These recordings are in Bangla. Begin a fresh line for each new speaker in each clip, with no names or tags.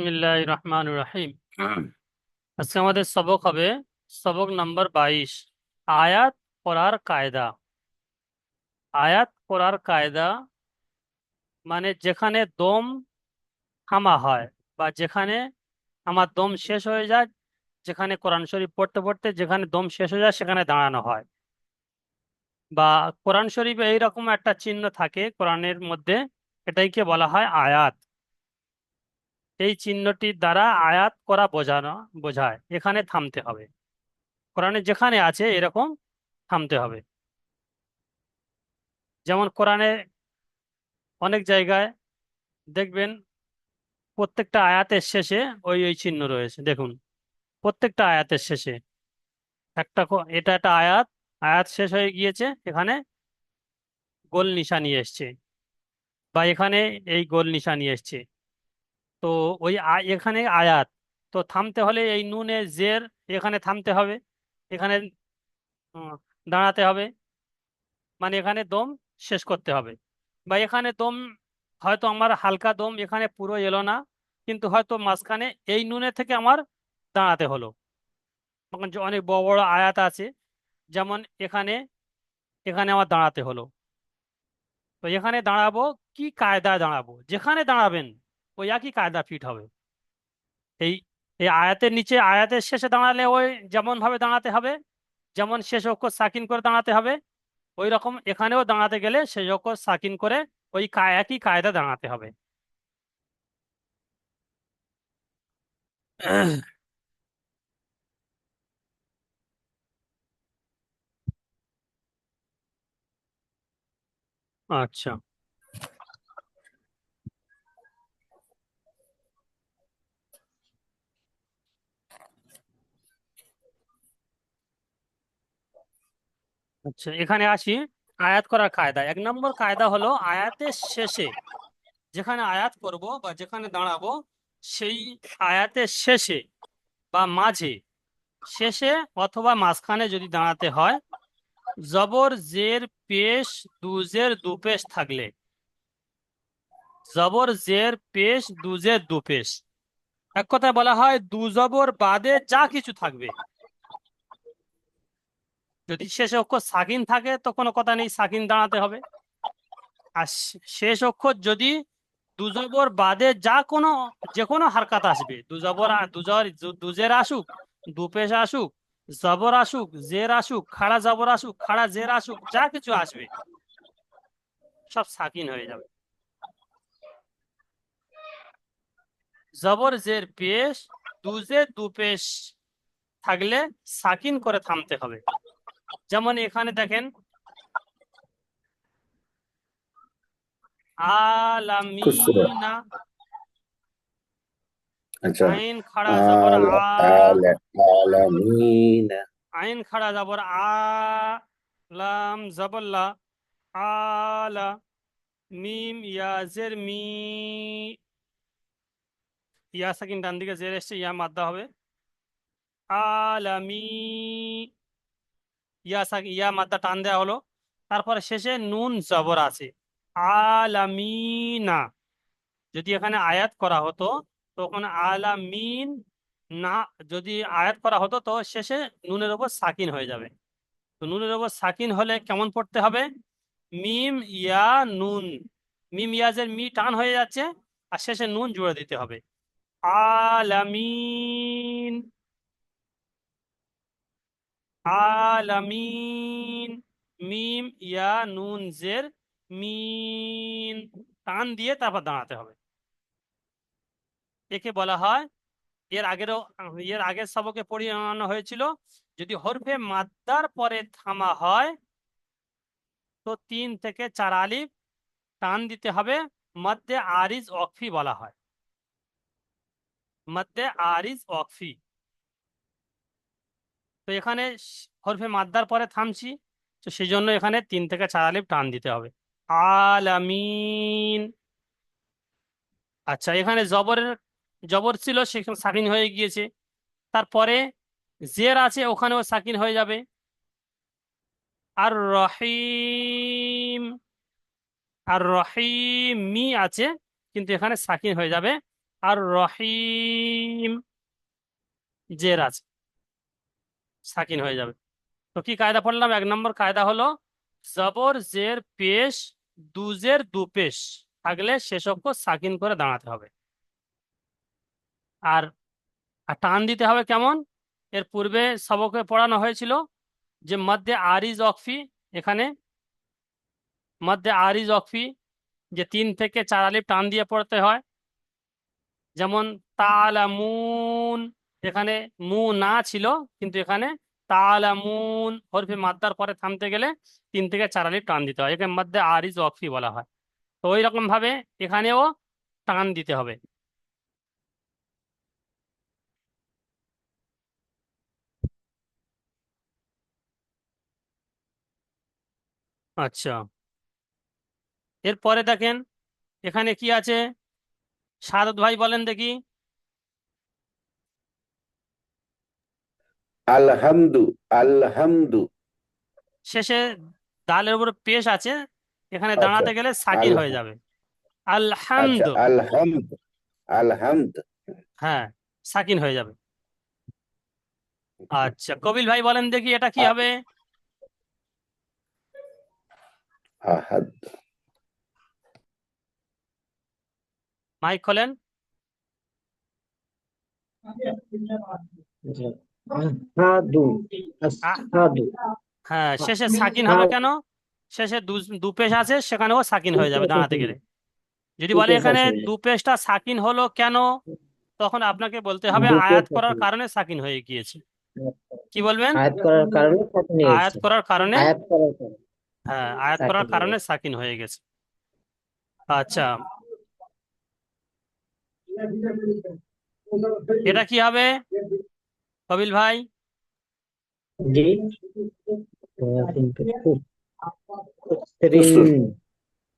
বিসমিল্লাহ রহমান রহিম। আজকে আমাদের সবক হবে সবক নাম্বার বাইশ, আয়াত পড়ার কায়দা। আয়াত পড়ার কায়দা মানে যেখানে দম থামা হয় বা যেখানে আমার দম শেষ হয়ে যায়, যেখানে কোরআন শরীফ পড়তে পড়তে যেখানে দম শেষ হয়ে যায়, সেখানে দাঁড়ানো হয়। বা কোরআন শরীফে এইরকম একটা চিহ্ন থাকে, কোরআনের মধ্যে এটাইকে বলা হয় আয়াত। এই চিহ্নটির দ্বারা আয়াত করা বোঝানো, বোঝায়। এখানে থামতে হবে। কোরআনে যেখানে আছে, এরকম থামতে হবে। যেমন কোরআনে অনেক জায়গায় দেখবেন, প্রত্যেকটা আয়াতের শেষে ওই ওই চিহ্ন রয়েছে। দেখুন, প্রত্যেকটা আয়াতের শেষে একটা এটা একটা আয়াত আয়াত শেষ হয়ে গিয়েছে, এখানে গোল নিশানি এসছে। বা এখানে এই গোল নিশানি এসছে। তো ওই এখানে আয়াত। তো থামতে হলে এই নুনে জের এখানে থামতে হবে। এখানে দাঁড়াতে হবে। মানে এখানে দম শেষ করতে হবে। বা এখানে দম, হয়তো আমার হালকা দম এখানে পুরো এলো না, কিন্তু হয়তো মাঝখানে এই নুনে থেকে আমার দাঁড়াতে হলো। অনেক বড় বড় আয়াত আছে, যেমন এখানে এখানে আমার দাঁড়াতে হলো। তো এখানে দাঁড়াবো, কি কায়দায় দাঁড়াবো? যেখানে দাঁড়াবেন। ওই একই কায়দা ফিট হবে? এই এই আয়াতের নিচে, আয়াতের শেষে দাঁড়ালে ওই যেমন ভাবে দাঁড়াতে হবে, যেমন শেষ অক্ষর সাকিন করে দাঁড়াতে হবে ওই রকম এখানেও দাঁড়াতে গেলে শেষ অক্ষর সাকিন করে ওই একই কায়দা দাঁড়াতে হবে। আচ্ছা। আচ্ছা এখানে আসি। আয়াত করার কায়দা। এক নম্বর কায়দা হলো আয়াতের শেষে যেখানে আয়াত করব বা যেখানে দাঁড়াবো, সেই আয়াতের শেষে বা মাঝে, শেষে অথবা মাঝখানে যদি দাঁড়াতে হয়, জবর, জের, পেশ, দুজের দুপেশ থাকলে। জবর, জের, পেশ, দুজের দুপেশ। এক কথায় বলা হয়, দুজবর বাদে যা কিছু থাকবে। যদি শেষ অক্ষর সাকিন থাকে, তো কোনো কথা নেই সাকিন দাঁড়াতে হবে। আর শেষ অক্ষর যদি দুজবর বাদে যা কোনো, যে কোনো হারকাত আসবে, দুজবর দুজর দুজের আসুক, দুপেশ আসুক, জবর আসুক, জের আসুক, খাড়া জবর আসুক, খাড়া জের আসুক, যা কিছু আসবে, সব সাকিন হয়ে যাবে। জবর, জের, পেশ, দুজে, দুপেশ থাকলে সাকিন করে থামতে হবে। যেমন এখানে দেখেন আলামিনা
আচ্ছা।
আইন খাড়া জবর
আল
আ আইন খাড়া জবর আ লাম জবল্লা আলা মিম ইয়াজের মি ইয়া সাকিন ডান দিকে জের এসছে ইয়া মাদ্দা হবে। আলামি ইয়া ইয়া মাদ্দা টান দেওয়া হলো। তারপরে শেষে নুন জবর আছে। আলামিনা। যদি এখানে আয়াত করা হতো, তখন আলামিন না, যদি আয়াত করা হতো, তো শেষে নুনের ওপর সাকিন হয়ে যাবে। তো নুনের ওপর সাকিন হলে কেমন পড়তে হবে? মিম ইয়া নুন। মিম ইয়াজের মি টান হয়ে যাচ্ছে, আর শেষে নুন জুড়ে দিতে হবে। আলামিন। আলামিন, মিম, ইয়া, নুন, জের, মিন টান দিয়ে তারপর দাঁড়াতে হবে। একে বলা হয়, এর আগেরও, এর আগের সবকে পড়িয়ে হয়েছিল, যদি হরফে মাদ্দার পরে থামা হয়, তো তিন থেকে চার আলিফ টান দিতে হবে মধ্যে আরিজ অকফি বলা হয়। মধ্যে আরিজ অকফি। তো এখানে হরফে মাদ্দার পরে থামছি। তো সেই জন্য এখানে তিন থেকে চার আলিফ টান দিতে হবে। আলামিন। আচ্ছা এখানে জবরের, জবর ছিল, সেখানে সাকিন হয়ে গিয়েছে। তারপরে জের আছে, ওখানেও সাকিন হয়ে যাবে। আর রহিম আর রহিম মি আছে, কিন্তু এখানে সাকিন হয়ে যাবে। আর রহিম জের আছে। সাকিন হয়ে যাবে। তো কি কায়দা পড়লাম? এক নম্বর কায়দা হলো, জবর, জের, পেশ, দুজের দু পেশ থাকলে শেষ সাকিন করে দাঁড়াতে হবে। আর টান দিতে হবে কেমন? এর পূর্বে সবকে পড়ানো হয়েছিল যে, মধ্যে আরিজ অকফি এখানে, মধ্যে আরিজ অকফি যে, তিন থেকে চার আলিফ টান দিয়ে পড়তে হয়। যেমন, তালামুন এখানে মু না ছিল, কিন্তু এখানে তালামুন হরফে মাদ্দার পরে থামতে গেলে তিন থেকে চার আলিফ টান দিতে হয়। এখানে মধ্যে আরিজ অকফি বলা হয়। তো ওই রকম ভাবে এখানেও টান দিতে হবে। আচ্ছা। এরপরে দেখেন, এখানে কি আছে? সারদ ভাই বলেন দেখি।
আলহামদু আলহামদু।
শেষে দালের উপর পেশ আছে এখানে
আচ্ছা,
দাঁড়াতে গেলে সাকিন হয়ে যাবে।
আচ্ছা
আলহামদ
আলহামদ। আলহামদ
হ্যাঁ সাকিন হয়ে যাবে। আচ্ছা। কবিল ভাই বলেন দেখি এটা কি হবে?
আহাদ।
মাইক খোলেন। হ্যাঁ শেষে সাকিন হবে কেন? শেষে দু পেশ আছে সেখানেও সাকিন হয়ে যাবে দাঁড়াতে গেলে। যদি বলে এখানে দু পেশটা সাকিন হলো কেন তখন আপনাকে বলতে হবে আয়াত করার কারণে সাকিন হয়ে গিয়েছে। কি বলবেন?
আয়াত করার কারণে
আয়াত করার কারণে? হ্যাঁ আয়াত করার কারণে সাকিন হয়ে গেছে। আচ্ছা। এটা কি হবে? কবিল ভাই?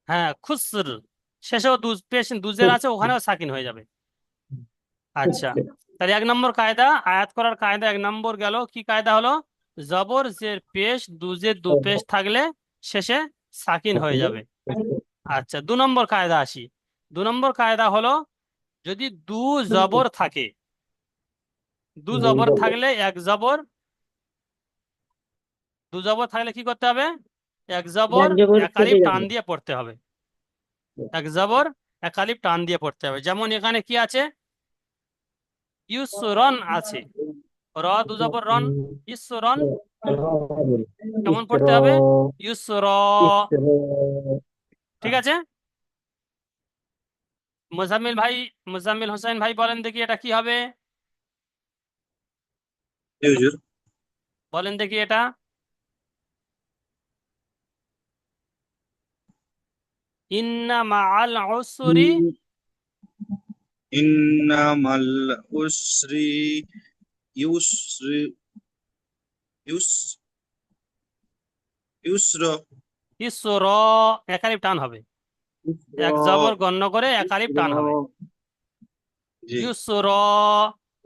হ্যাঁ খুসর শেষেও দু পেশ দুজের আছে ওখানেও সাকিন হয়ে যাবে। আচ্ছা। তাহলে এক নম্বর কায়দা আয়াত করার কায়দা এক নম্বর গেল। কি কায়দা হলো? জবর জের পেশ দুজের দু পেশ থাকলে শেষে সাকিন হয়ে যাবে। আচ্ছা দু নম্বর কায়দা আসি। দু নম্বর কায়দা হলো যদি দু জবর থাকে দু জবর। থাকলে এক জবর। দু জবর থাকলে কি করতে হবে? এক জবর এক আলিফ টান দিয়ে পড়তে হবে। এক জবর এক আলিফ টান দিয়ে পড়তে হবে। যেমন এখানে কি আছে? ইউসরন আছে। র দু জবর রন ইসরন কেমন পড়তে হবে? ইউসর। ঠিক আছে? মোজাম্মিল ভাই মোজাম্মিল হোসেন ভাই বলেন দেখি এটা কি হবে? বলেন দেখি এটা। ইন্না মাআল উসরি।
উসরি ইউসরি ইউস ইউসর।
ইসর টান হবে। এক জবর গণ্য করে একালিপ টান হবে।
জি।
ইউসর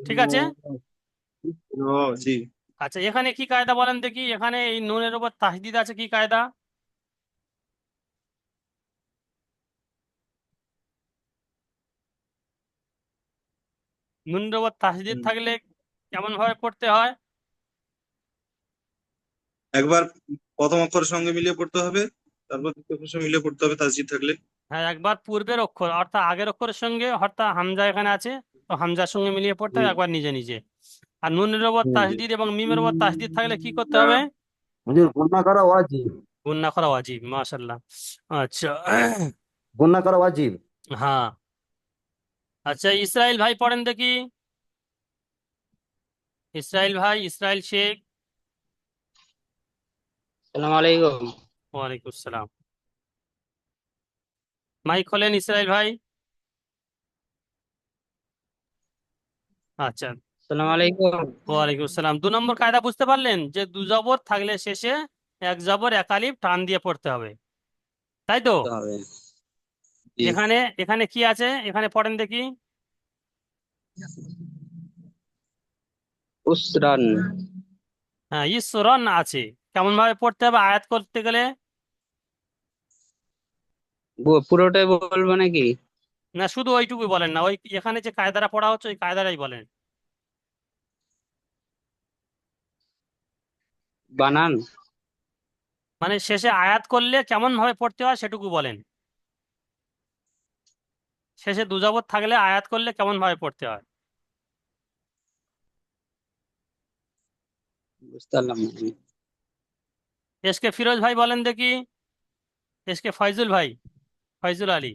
ঠিক আছে?
জি।
আচ্ছা এখানে কি কায়দা বলেন দেখি? এখানে এই নুনের উপর তাসদিদ আছে কি কায়দা? নুনের উপর তাসদিদ থাকলে কেমন ভাবে পড়তে হয়?
একবার প্রথম অক্ষরের সঙ্গে মিলিয়ে পড়তে হবে তারপর দ্বিতীয় অক্ষরের সঙ্গে মিলিয়ে পড়তে হবে তাসজিদ থাকলে।
হ্যাঁ একবার পূর্বের অক্ষর অর্থাৎ আগের অক্ষরের সঙ্গে অর্থাৎ হামজা এখানে আছে তো হামজার সঙ্গে মিলিয়ে পড়তে হবে একবার নিজে নিজে। আর নুনের
জি।
তাসদিদ এবং মিমের উপর তাসদিদ থাকলে কি করতে হবে?
হুজুর গুন্না করা ওয়াজিব।
গুন্না করা ওয়াজিব মাশাল্লাহ আচ্ছা।
গুন্না করা ওয়াজিব।
হ্যাঁ। আচ্ছা ইসরাইল ভাই পড়েন দেখি। ইসরাইল ভাই ইসরাইল শেখ।
সালাম আলাইকুম।
ওয়ালাইকুম আসসালাম। মাইক খোলেন ইসরাইল ভাই। আচ্ছা।
সালাম আলাইকুম।
ওয়ালাইকুম আসসালাম। দু নম্বর কায়দা বুঝতে পারলেন যে দু জবর থাকলে শেষে এক জবর এক আলিফ টান দিয়ে পড়তে হবে। তাই তো? এখানে এখানে কি আছে? এখানে পড়েন দেখি।
উসরান।
হ্যাঁ ইসরন আছে। কেমন ভাবে পড়তে হবে আয়াত করতে গেলে?
পুরোটাই বলব নাকি?
না শুধু ওইটুকুই বলেন না। ওই এখানে যে কায়দাটা পড়া হচ্ছে ওই কায়দাটাই বলেন।
বানান।
মানে শেষে আয়াত করলে কেমন ভাবে পড়তে হয় সেটুকু বলেন। শেষে দুজাবত থাকলে আয়াত করলে কেমন ভাবে পড়তে হয়?
বুঝতে পারলাম
এসকে ফিরোজ ভাই বলেন দেখি। এসকে ফয়জুল ভাই ফয়জুল আলী।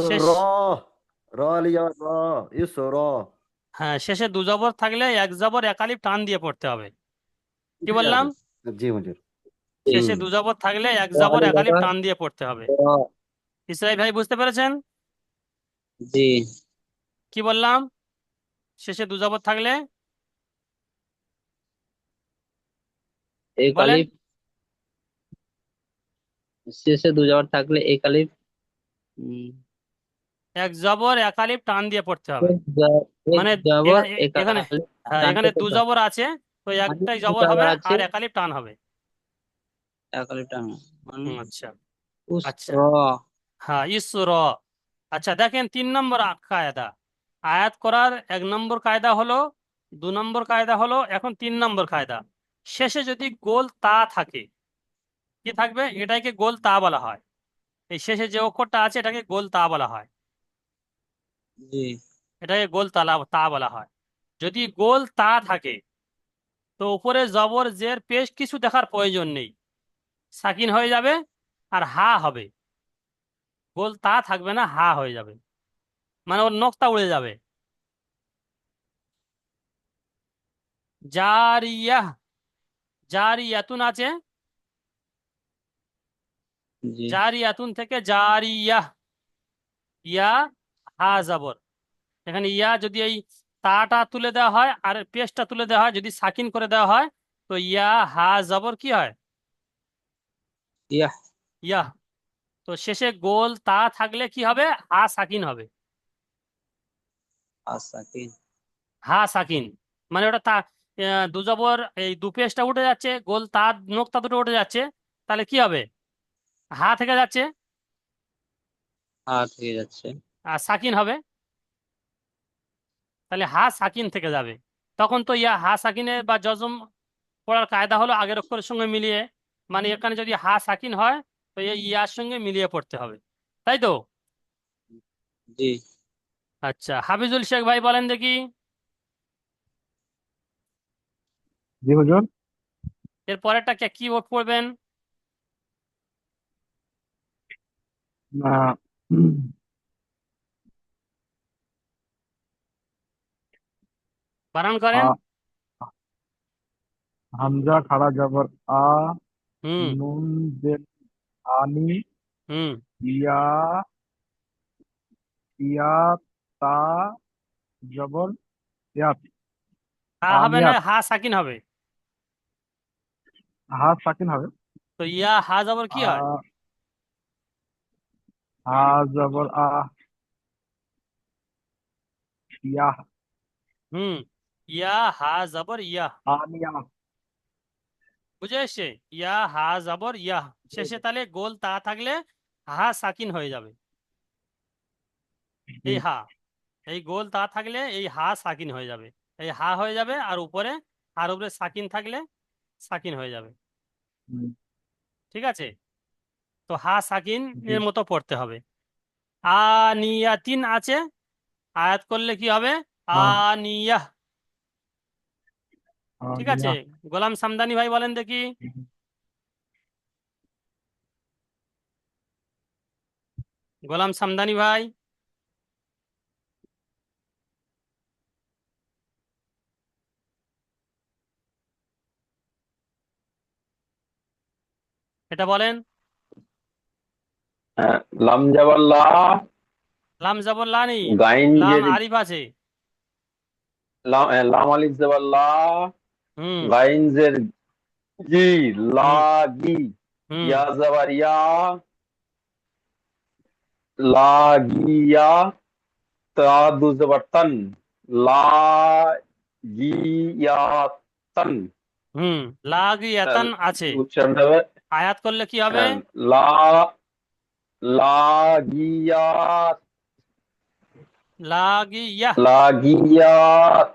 শেষ।
র র।
হ্যাঁ শেষে দুজাবর থাকলে এক জবর এক আলিফ টান দিয়ে পড়তে হবে। কি বললাম?
জি হুজুর
শেষে
দু
দুজাবর থাকলে এক জবর এক আলিফ টান দিয়ে পড়তে হবে।
র,
ইসরাইল ভাই বুঝতে পেরেছেন?
জি।
কি বললাম? শেষে থাকলে?
এক
বলেন।
আলিফ। শেষে দু জবর থাকলে এক আলিফ।
এক জবর এক আলিফ টান দিয়ে পড়তে হবে। মানে এখানে হ্যাঁ এখানে দু জবর আছে তো একটাই জবর হবে আর এক আলিফ টান হবে।
এক আলিফ টান
আচ্ছা। আচ্ছা। হ্যাঁ ইসর। আচ্ছা দেখেন তিন নম্বর কায়দা। আয়াত করার এক নম্বর কায়দা হলো দু নম্বর কায়দা হলো এখন তিন নম্বর কায়দা। শেষে যদি গোল তা থাকে কি থাকবে? এটাকে গোল তা বলা হয়। এই শেষে যে অক্ষরটা আছে এটাকে গোল তা বলা হয়।
জি।
এটাকে গোল তালা তা বলা হয়। যদি গোল তা থাকে তো উপরে জবর জের পেশ কিছু দেখার প্রয়োজন নেই। সাকিন হয়ে যাবে আর হা হবে। গোল তা থাকবে না হা হয়ে যাবে। মানে ওর নখটা উড়ে যাবে। জারিয়াহ জারিয়াতুন আছে। জারিয়াতুন থেকে জারিয়াহ ইয়া হা জাবর। এখানে ইয়া যদি এই তাটা তুলে দেওয়া হয় আর পেস্টটা তুলে দেওয়া হয় যদি সাকিন করে দেওয়া হয় তো ইয়া হা জাবর কি হয়?
ইয়াহ।
ইয়া তো শেষে গোল তা থাকলে কি হবে? হা সাকিন হবে। হা সাকিন। মানে ওটা তা আহ, দু জবর এই দু পেশটা উঠে যাচ্ছে গোল তা নোকতা দুটো উঠে যাচ্ছে তাহলে কি হবে? হা থেকে যাচ্ছে?
হা থেকে যাচ্ছে।
সাকিন হবে। তাহলে হা সাকিন থেকে যাবে। তখন তো ইয়া হা সাকিনে বা জজম পড়ার কায়দা হলো আগের অক্ষরের সঙ্গে মিলিয়ে। মানে এখানে যদি হা সাকিন হয় তো এই ইয়ার সঙ্গে মিলিয়ে পড়তে হবে। তাই তো?
জি।
আচ্ছা হাফিজুল শেখ ভাই বলেন দেখি।
জি হুজুর।
এর পরেরটা কে- কি পড়বেন?
আহ,
বানান করেন।
আ- হামজা খাড়া জবর আ
হুম।
নুন জের আনি
হুম।
ইয়া ইয়া তা জবর ইয়াত।
হা হবে না। হা সাকিন হবে।
হা সাকিন হবে।
তো ইয়া হা জবর কি হয়?
আ- হা জবর আ ইয়া।
হুম। ইয়া হা জবর ইয়া বুঝে এসছে ইয়া হা জবর ইয়া শেষে তাহলে গোল তা থাকলে হা সাকিন হয়ে যাবে এই হা এই গোল তা থাকলে এই হা সাকিন হয়ে যাবে এই হা হয়ে যাবে আর উপরে আর উপরে সাকিন থাকলে সাকিন হয়ে যাবে ঠিক আছে তো হা সাকিন এর মতো পড়তে হবে আনিয়াতিন আছে আয়াত করলে কি হবে
হ্যাঁ
আনিয়াহ ঠিক আছে। গোলাম সামদানি ভাই বলেন দেখি। গোলাম সামদানি ভাই। এটা বলেন।
লাম লা।
লাম জবর লা নেই।
গাইন
লাম আরিফ আছে।
লাম আলিফ জবর লা
হুম
গাইন জের জি লা
হুম
গি
হুম
ইয়া জবর ইয়া লা গিয়া তা দু জবর তান লা গিয়া তান
হুম লাগিয়াতান আছে
উচ্চারণটা হবে
আয়াত করলে কি হবে
আহ, লা লাগিয়াত
লাগিয়া
লাগিয়াত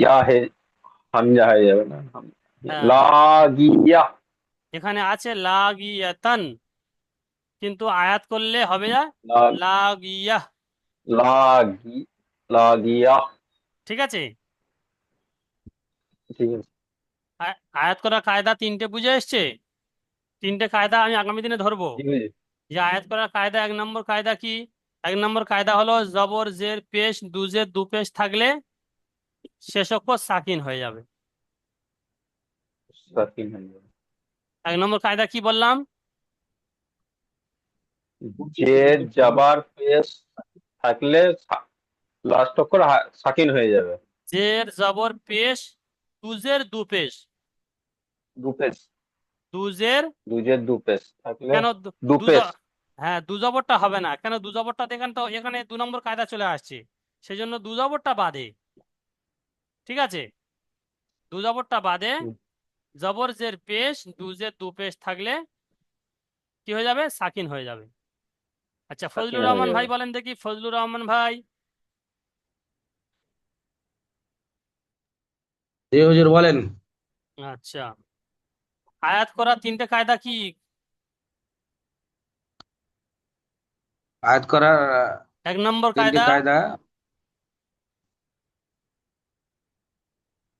ইয়া হে হামজা হয়ে। যাবে না
হ্যাঁ।
লাগিয়া।
এখানে আছে লাগিয়াতান কিন্তু আয়াত করলে হবে না? লাগিয়া।
লাগি লাগিয়া।
ঠিক আছে?
ঠিক আছে।
আয়াত করা কায়দা তিনটে বুঝে এসছে? তিনটে কায়দা আমি আগামী দিনে ধরবো। যে আয়াত করার কায়দা এক নম্বর কায়দা কি? এক নম্বর কায়দা হলো জবর জের পেশ দুজের দু পেশ থাকলে শেষ অক্ষর সাকিন হয়ে যাবে। এক নম্বর কায়দা কি বললাম?
জের জাবার পেশ থাকলে লাস্ট অক্ষর সাকিন হয়ে যাবে।
জের জবর পেশ দুজের দু পেশ
দু পেশ
দুজের
দুজের দু পেশ থাকলে
কেন দু
পেশ
হ্যাঁ দু জবরটা হবে না। কেন দু জবরটা দেখেন তো এখানে দু নম্বর কায়দা চলে আসছে। সেই জন্য দু জবরটা বাদে। ঠিক আছে? দু জবরটা বাদে। জবর জের পেশ দুজের দু পেশ থাকলে কি হয়ে যাবে? সাকিন হয়ে যাবে। আচ্ছা ফজলুর রহমান ভাই বলেন দেখি ফজলুর রহমান ভাই।
জি হুজুর বলেন।
আচ্ছা। আয়াত করা তিনটে কায়দা কি?
আয়াত করার
এক নম্বর কায়দা
কায়দা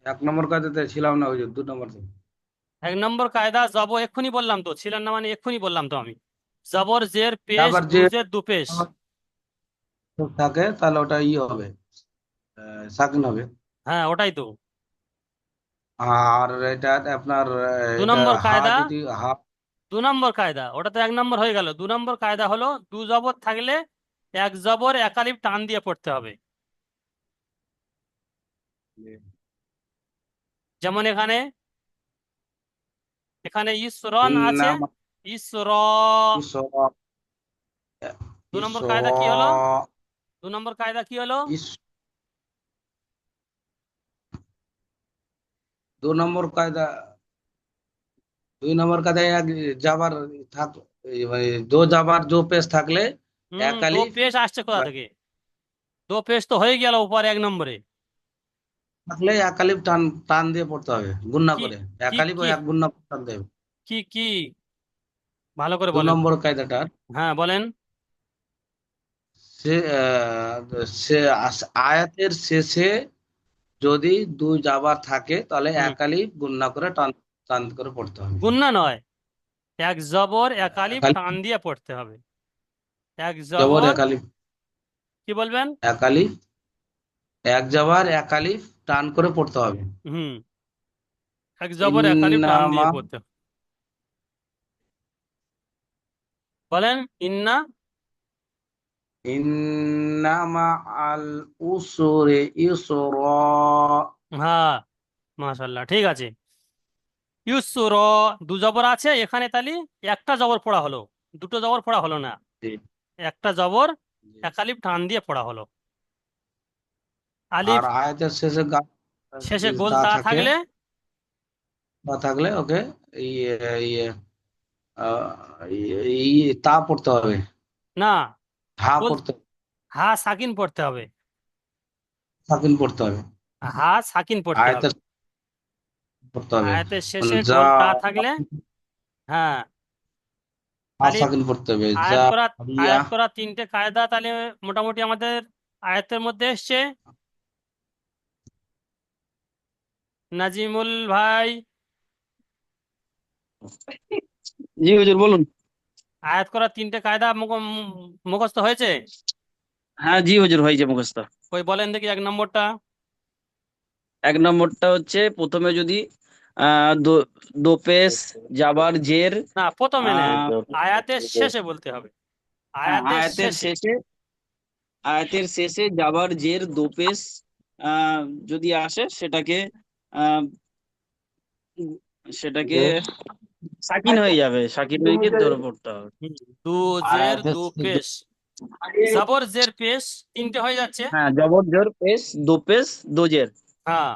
এক নম্বর কায়দাতে ছিলাম না হুজুর দু নম্বর
এক নম্বর কায়দা জবর এক্ষুনি বললাম তো ছিলেন না মানে এক্ষুনি বললাম তো আমি। জবর জের পেশ
জবর জের-
দুজের দু পেশ
থাকে তাহলে ওটা ই হবে আহ, সাকিন হবে।
হ্যাঁ ওটাই তো।
আর এটা আপনার আহ,
দু
এটা
নম্বর
হা
কায়দা?
যদি হা
দু নম্বর কায়দা ওটা তো এক নম্বর হয়ে গেল। দু নম্বর কায়দা হলো দু জবর থাকলে এক জবর একালিফ টান দিয়ে পড়তে হবে। যেমন এখানে এখানে ইসরন আছে ইসর। দু নম্বর কায়দা কি হলো? দু নম্বর কায়দা কি হলো?
দু নম্বর কায়দা দুই নম্বর কায়দায় এক যাবার থাক মানে দো যাবার জো পেশ থাকলে
হুম
এক
দো পেশ আসছে কোথা থেকে? দো পেশ তো হয়ে গেল উপর এক নম্বরে।
থাকলে এক আলিফ টান টান দিয়ে পড়তে হবে গুণনা
কি-
করে।
কি-
আলিফ ও
কি?
এক গুণনা পড়তে হবে
কি কি? ভালো করে
দু
বলেন।
নম্বর কায়দাটার।
হ্যাঁ বলেন।
সে আহ, সে আস- আয়াতের শেষে যদি দুই যাবার থাকে তাহলে
হুম।
এক আলিফ গুণনা করে টান টান করে পড়তে হবে।
গুন্না নয়। এক জবর এক আলিফ
আলিফ।
টান দিয়ে পড়তে হবে। এক
জবর
জবর
এক
কি বলবেন?
এক আলিফ এক যাবার এক আলিফ টান করে পড়তে হবে।
হুম। এক জবর এক আলিফ টান দিয়ে
ইন্নামা-
পড়তে হবে। বলেন ইন্না
ইন্নামা আল উসুরি ইসরা
হ্যাঁ ঠিক আছে। ইউসুর দু জবর আছে এখানে তাহলে একটা জবর পড়া হলো। দুটো জবর পড়া হলো না।
জি।
একটা জবর এক আলিফ টান দিয়ে পড়া হলো। আলিফ
আর আয়াতের শেষে গা
শেষে গোল
তা
তা
থাকে,
থাকলে?
তা থাকলে ওকে। ইয়ে ইয়ে ইয়ে- ইয়ে তা পড়তে হবে।
না।
হা
গোল-
পড়তে
হা সাকিন পড়তে হবে।
সাকিন পড়তে হবে।
হা সাকিন পড়তে হবে।
আয়াতের পড়তে হবে।
আয়াতের শেষে
যা
গোল তা থাকলে? হ্যাঁ।
হা
আলিফ-
সাকিন পড়তে হবে। যা
করা আয়াত করা তিনটে কায়দা তাহলে মোটামুটি আমাদের আয়াতের মধ্যে এসছে। নাজিমুল ভাই।
জি হুজুর বলুন।
আয়াত করা তিনটে কায়দা মুখস্থ হয়েছে?
হ্যাঁ জি হুজুর হয়েছে মুখস্থ।
ওই বলেন দেখি এক নম্বরটা।
এক নম্বরটা হচ্ছে প্রথমে যদি আহ দো দো জের
না প্রথমে না আয়াতের শেষে বলতে হবে।
হ্যাঁ,
আয়াতের শেষে।
আয়াতের শেষে যাবার জের দো পেশ আহ যদি আসে সেটাকে সেটাকে সাকিন হয়ে যাবে সাকিন হয়ে গিয়ে ধরে পড়তে হবে।
দু জের দু পেশ। জবর জের পেশ তিনটে হয়ে যাচ্ছে।
হ্যাঁ জবর জের পেশ দো পেশ দো জের।
হ্যাঁ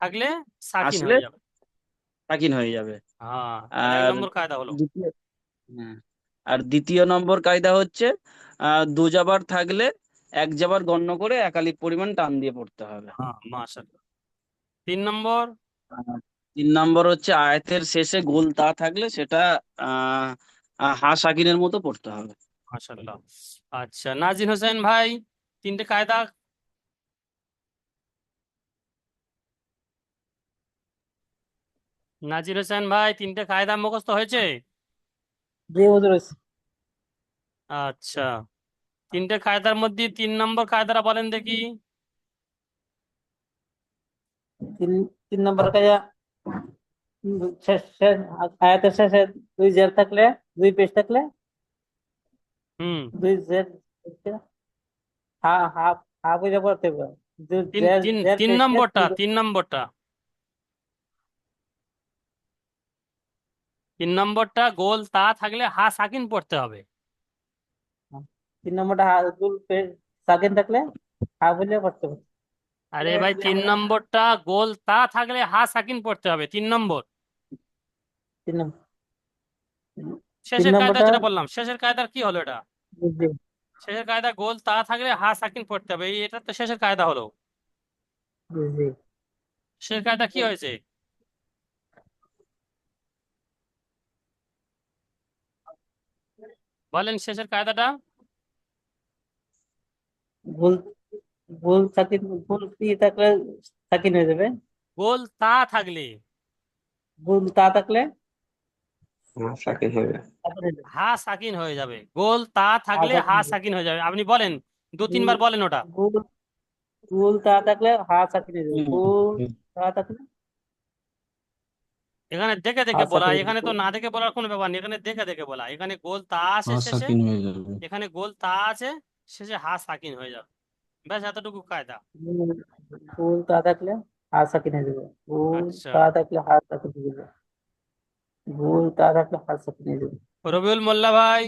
থাকলে সাকিন
আসলে
হয়ে যাবে।
সাকিন হয়ে যাবে।
হ্যাঁ এক
আর
নম্বর কায়দা হলো।
দ্বিতীয় হ্যাঁ আর দ্বিতীয় নম্বর কায়দা হচ্ছে আহ দো জাবার থাকলে এক জাবার গণ্য করে একালিপ পরিমাণ টান দিয়ে পড়তে হবে।
হ্যাঁ মাশাআল্লাহ। তিন নম্বর?
তিন নম্বর হচ্ছে আয়াতের শেষে গোল তা থাকলে সেটা আহ হা সাকিনের মতো পড়তে হবে।
মাশাআল্লাহ। আচ্ছা নাজিন হোসেন ভাই তিনটে কায়দা? নাজির হোসেন ভাই তিনটে কায়দা মুখস্থ হয়েছে?
জি হুজুর
আচ্ছা তিনটে কায়দার মধ্যে তিন নম্বর কায়দাটা বলেন দেখি।
তিন তিন নম্বর কাজা শেষ শেষ আয়াতের শেষে দুই জের থাকলে দুই পেশ থাকলে?
হুম।
দুই জের হা হা হা বুঝে পড়তে হবে।
তিন নম্বরটা তিন নম্বরটা। তিন নম্বরটা গোল তা থাকলে হা সাকিন পড়তে হবে।
তিন নম্বরটা হা পেশ সাকিন থাকলে হা বুঝে পড়তে হবে।
আরে ভাই তিন নম্বরটা গোল তা থাকলে হা সাকিন পড়তে হবে তিন নম্বর।
তিন নম্বর।
শেষের কায়দা যেটা বললাম শেষের কায়দার কি হলো এটা? শেষের কায়দা গোল তা থাকলে হা সাকিন পড়তে হবে এটা তো শেষের কায়দা হলো। শেষের কায়দা কি হয়েছে? বলেন শেষের কায়দাটা।
ভুল ভুল সাকিন ভুল ই থাকলে সাকিন হয়ে যাবে?
গোল তা থাকলে।
ভুল তা থাকলে?
সাকিন
হয়ে যাবে।
হা সাকিন হয়ে যাবে। গোল তা থাকলে হা সাকিন হয়ে যাবে। আপনি বলেন দু তিনবার বলেন ওটা।
তা থাকলে হা সাকিন হয়ে যাবে। ভুল তা থাকলে?
এখানে দেখে দেখে বলা এখানে তো না দেখে বলার কোনো ব্যাপার নেই। এখানে দেখে দেখে বলা। এখানে গোল তা আছে শেষে। এখানে গোল তা আছে শেষে হা সাকিন হয়ে যাবে। ব্যাস এতটুকু কায়দা
ভুল তা থাকলে হা সাকিন হয়ে যাবে ভুল
আচ্ছা।
তা থাকলে হা সাকিন যাবে ভুল তা থাকলে হা সাকিন যাবে
রবিউল মোল্লা ভাই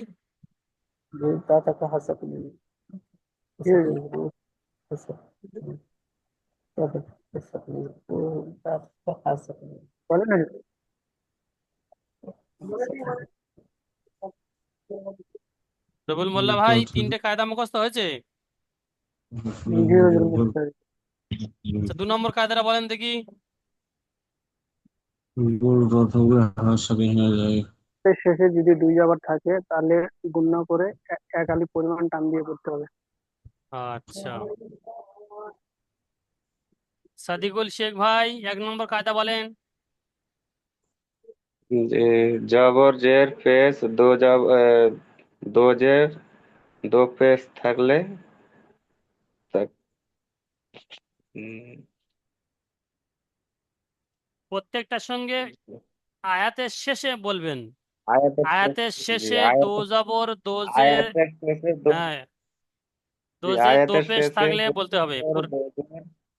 ভুল তা থাকলে হা সাকিন যাবে। বলেন না
রবিউল মোল্লা ভাই তিনটে কায়দা মুখস্থ হয়েছে
জি হুজুর বুঝতে পেরেছি।
আচ্ছা দু নম্বর কায়দাটা বলেন দেখি।
শেষে যদি দুই জাবার থাকে তাহলে গুণনা করে এক আলি পরিমাণ টান দিয়ে করতে হবে।
আচ্ছা। সাদিকুল শেখ ভাই এক নম্বর কায়দা বলেন।
যে জবর জের পেশ দো জব আহ, দো জের দো পেশ থাকলে
প্রত্যেকটার সঙ্গে আয়াতের শেষে বলবেন।
আয়াতের শেষে
দো জবর হ্যাঁ। দো
জি,
জের দো
আয়াতের
পেশ
শেষে
থাকলে বলতে হবে।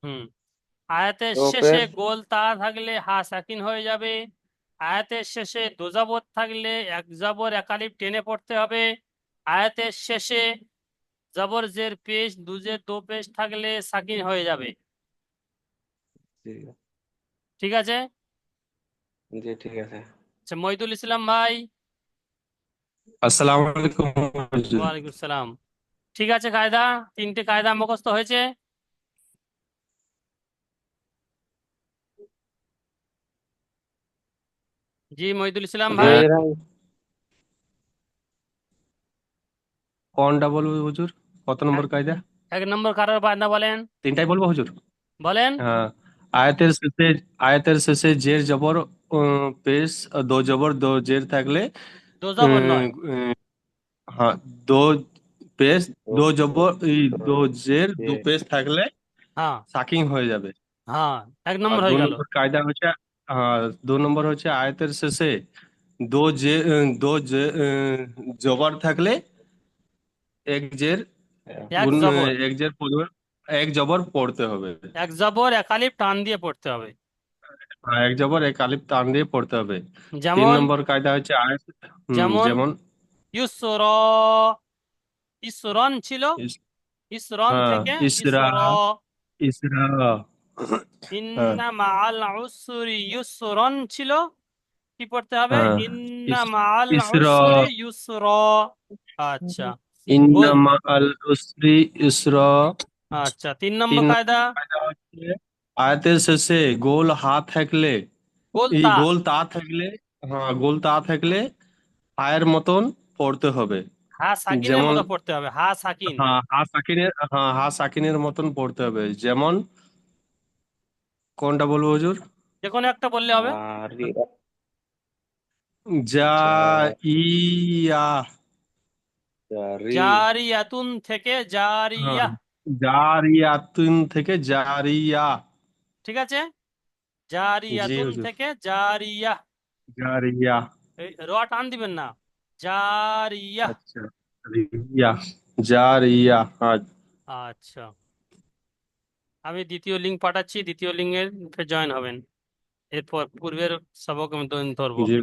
হুম। আয়াতের শেষে গোল তা থাকলে হা সাকিন হয়ে যাবে। আয়াতের শেষে দো জবর থাকলে এক জবর একালিফ টেনে পড়তে হবে। আয়াতের শেষে জবর জের পেশ দুজের দো পেশ থাকলে সাকিন হয়ে যাবে। ঠিক আছে?
জি ঠিক আছে।
আচ্ছা মহিদুল ইসলাম ভাই।
আসসালামু আলাইকুম
ওয়ালাইকুম সালাম। ঠিক আছে কায়দা? তিনটে কায়দা মুখস্থ হয়েছে? জি মহিদুল ইসলাম ভাই।
কোনটা বলব হুজুর? কত নম্বর কায়দা?
এক নম্বর কারোর বায়না বলেন।
তিনটাই বলব হুজুর?
বলেন।
হ্যাঁ। আয়াতের শেষে আয়াতের শেষে জের জবর পেশ দো জবর দো জের থাকলে
দো জবর নয়।
হ্যাঁ দো পেশ দো জবর দো জের দু পেশ। থাকলে
হ্যাঁ।
সাকিং হয়ে যাবে।
হ্যাঁ এক নম্বর হয়ে গেল।
কায়দা হচ্ছে হ্যাঁ দু নম্বর হচ্ছে আয়াতের শেষে দো জে দো জে জবর থাকলে এক জের
এক জবর।
এক জের পরিমাণ এক জবর পড়তে হবে।
এক জবর এক আলিফ টান দিয়ে পড়তে হবে।
হ্যাঁ, এক জবর এক আলিফ টান দিয়ে পড়তে হবে। তিন
যেমন
নম্বর কায়দা হচ্ছে আয়াত। হুম,
যেমন
যেমন
ইসর ইসরন ছিল?
ইস-
ইসরন
হ্যাঁ,
থেকে
ইসরা
ইসর।
ইসরা।
ইন্না মাআল উসরি ইউসরন ছিল? কি পড়তে হবে?
হ্যাঁ
ইন্না
ইস-
মাআল
ইসরা।
উসরি ইউসরা আচ্ছা।
ইন্না মাআল উসরি ইসরা।
আচ্ছা তিন নম্বর
তিন
কায়দা?
কায়দা আয়াতের শেষে গোল হাত থাকলে
গোল
এই
তা।
গোল তা থাকলে হ্যাঁ গোল তা থাকলে আয়ের মতন পড়তে হবে।
হা সাকিনের
যেমন
মতো পড়তে হবে হা সাকিন।
হ্যাঁ হা সাকিনের হ্যাঁ হা সাকিনের মতন পড়তে হবে। যেমন কোনটা বলব হুজুর?
যে কোনো একটা বললে হবে।
যা ইয়া
জারিয়াতুন থেকে জারিয়া।
হ্যাঁ। জারিয়াতুন থেকে জারিয়া।
ঠিক আছে? জারিয়াতুন
হুজুর।
থেকে জারিয়া।
জারিয়া।
এই র টান দিবেন না। জারিয়া।
আচ্ছা রিয়া। জারিয়া হ্যাঁ
আচ্ছা। আমি দ্বিতীয় লিঙ্ক পাঠাচ্ছি দ্বিতীয় লিঙ্কে জয়েন হবেন। এরপর পূর্বের সবক আমি ধরবো
জি